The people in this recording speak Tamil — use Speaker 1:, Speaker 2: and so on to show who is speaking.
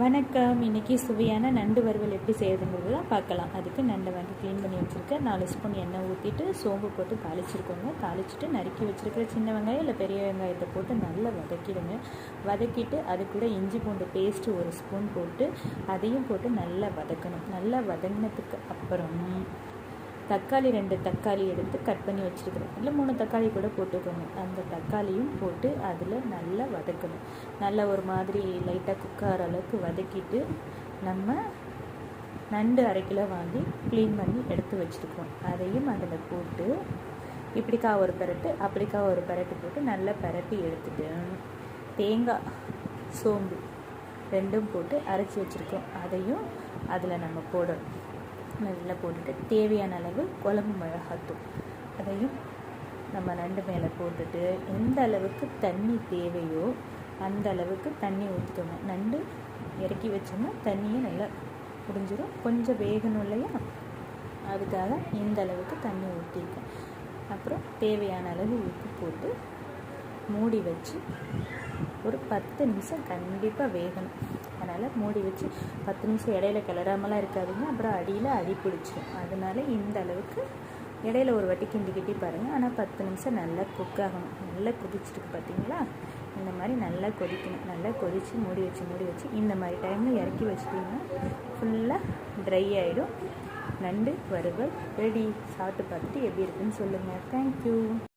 Speaker 1: வணக்கம். இன்றைக்கி சுவையான நண்டு வறுவல் எப்படி செய்யறதுங்கிறது தான் பார்க்கலாம். அதுக்கு நண்டை வந்து க்ளீன் பண்ணி வச்சுருக்கேன். நாலு ஸ்பூன் எண்ணெய் ஊற்றிட்டு சோம்பு போட்டு தாளிச்சிருக்கோங்க. தாளிச்சிட்டு நறுக்கி வச்சுருக்கிற சின்ன வெங்காயம் இல்லை பெரிய வெங்காயத்தை போட்டு நல்லா வதக்கிடுங்க. வதக்கிட்டு அது கூட இஞ்சி பூண்டு பேஸ்ட்டு ஒரு ஸ்பூன் போட்டு அதையும் போட்டு நல்லா வதக்கணும். நல்லா வதங்கினதுக்கு அப்புறம் தக்காளி ரெண்டு தக்காளி எடுத்து கட் பண்ணி வச்சுருக்கிறேன். இல்லை மூணு தக்காளி கூட போட்டுக்கோங்க. அந்த தக்காளியும் போட்டு அதில் நல்லா வதக்கணும். நல்லா ஒரு மாதிரி லைட்டாக குக்கார அளவுக்கு வதக்கிட்டு நம்ம நண்டு அரை கிலோ வாங்கி க்ளீன் பண்ணி எடுத்து வச்சுருக்கோம். அதையும் அதில் போட்டு இப்படிக்கா ஒரு பரட்டு அப்படிக்கா ஒரு பரட்டு போட்டு நல்லா பரட்டி எடுத்துட்டு தேங்காய் சோம்பு ரெண்டும் போட்டு அரைச்சி வச்சுருக்கோம். அதையும் அதில் நம்ம போடணும். நல்லா போட்டுட்டு தேவையான அளவு குழம்பு மிளகாத்தூள். அதையும் நம்ம நண்டு மேலே போட்டுட்டு எந்த அளவுக்கு தண்ணி தேவையோ அந்த அளவுக்கு தண்ணி ஊற்றணும் நண்டு இறக்கி வச்சோம்னா தண்ணியை நல்லா முடிஞ்சிடும் கொஞ்சம் வேகணும் இல்லையா அதுக்காக இந்த அளவுக்கு தண்ணி ஊற்றிருக்கேன் அப்புறம் தேவையான அளவு உப்பு போட்டு மூடி வச்சு ஒரு பத்து நிமிஷம் கண்டிப்பாக வேகணும். அதனால் மூடி வச்சு பத்து நிமிஷம் இடையில கிளறாமலாம் இருக்காதுங்க. அப்புறம் அடியில் அடி பிடிச்சிடும் அதனால இந்த அளவுக்கு இடையில ஒரு வாட்டி கிண்டி கிட்டி பாருங்கள் ஆனால் பத்து நிமிஷம் நல்லா குக் ஆகணும். நல்லா கொதிச்சிருக்கு பார்த்தீங்களா இந்த மாதிரி நல்லா கொதிக்கணும். நல்லா கொதித்து மூடி வச்சு மூடி வச்சு இந்த மாதிரி டைமில் இறக்கி வச்சிட்டிங்கன்னா ஃபுல்லாக ட்ரை ஆகிடும் நண்டு வறுவல் ரெடி சாப்பிட்டு பார்த்துட்டு எப்படி இருக்குன்னு சொல்லுங்கள் தேங்க்யூ